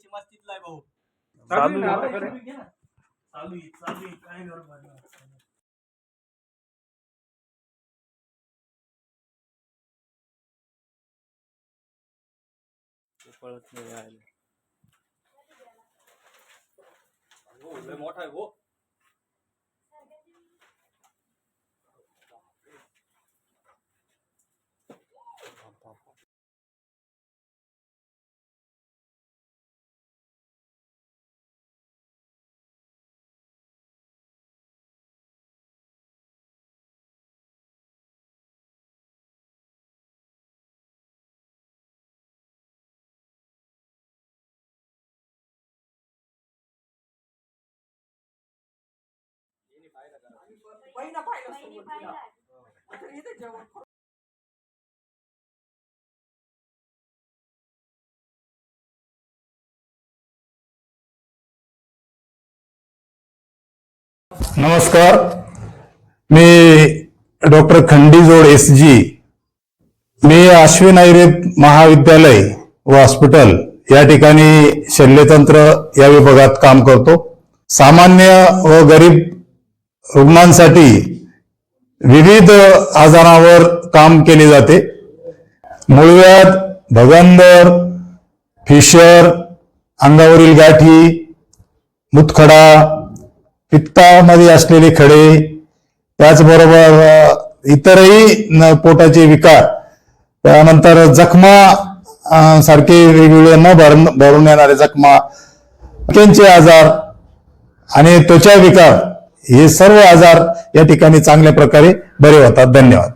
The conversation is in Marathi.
यायची मस्तीतला आहे भाऊ चालू आहे. चालू आहे, चालू आहे, काय बरं. पळत नाही आहे. हो, लय मोठा आहे हो बहिणा पाहिलं जेवण नमस्कार. मी डॉक्टर खंडीजोड एस जी मी अश्विन आयुर्वेद महाविद्यालय व हॉस्पिटल या ठिकाणी शल्यतंत्र या विभागात काम करतो. सामान्य व गरीब रुग्णांसाठी विविध आजारावर काम केले जाते. मूळव्याध भगंदर फिशर अंगावरील गाठी मुतखडा पित्तामध्ये असलेले खडे त्याचबरोबर इतरही न- पोटाचे विकार त्यानंतर जखमा सारखे वेगवेगळे न भरून भरून येणारे जखमा त्यांचे आजार आणि त्वचा विकार हे सर्व आजार या ठिकाणी चांगल्या प्रकारे बरे होतात. धन्यवाद.